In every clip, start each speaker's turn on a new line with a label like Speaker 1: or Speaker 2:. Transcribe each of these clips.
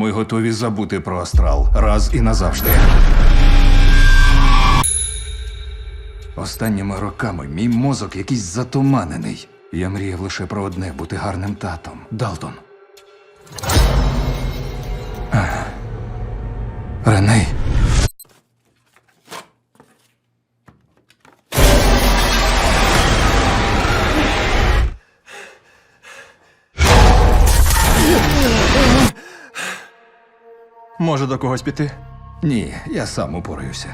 Speaker 1: Ми готові забути про астрал раз і назавжди. Останніми роками мій мозок якийсь затуманений. Я мріяв лише про одне бути гарним татом. Далтон. Реней.
Speaker 2: Може до когось піти?
Speaker 1: Ні, я сам упораюся.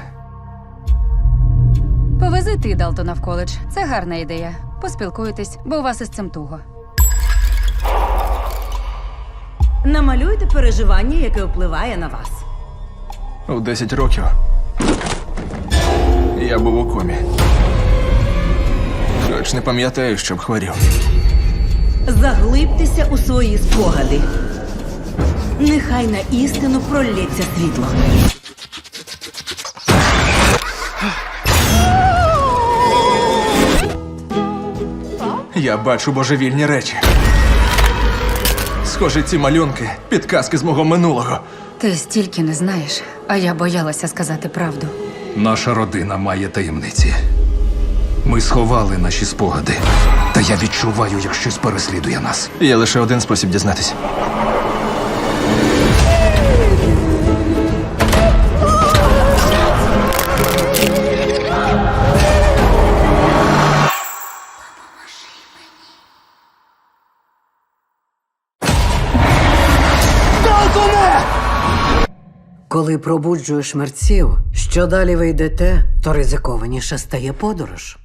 Speaker 3: Повези ти Далтона в коледж. Це гарна ідея. Поспілкуйтесь, бо у вас із цим туго.
Speaker 4: Намалюйте переживання, яке впливає на вас.
Speaker 2: У 10 років. Я був у комі. Хоч не пам'ятаю, щоб хворів.
Speaker 4: Заглибтеся у свої спогади. Нехай на істину пролється світло.
Speaker 2: Я бачу божевільні речі. Схоже, ці малюнки підказки з мого минулого.
Speaker 3: Ти стільки не знаєш, а я боялася сказати правду.
Speaker 1: Наша родина має таємниці. Ми сховали наші спогади. Та я відчуваю, як щось переслідує нас.
Speaker 2: Є лише один спосіб дізнатись.
Speaker 5: Коли пробуджуєш мерців, що далі ви йдете, то ризикованіше стає подорож.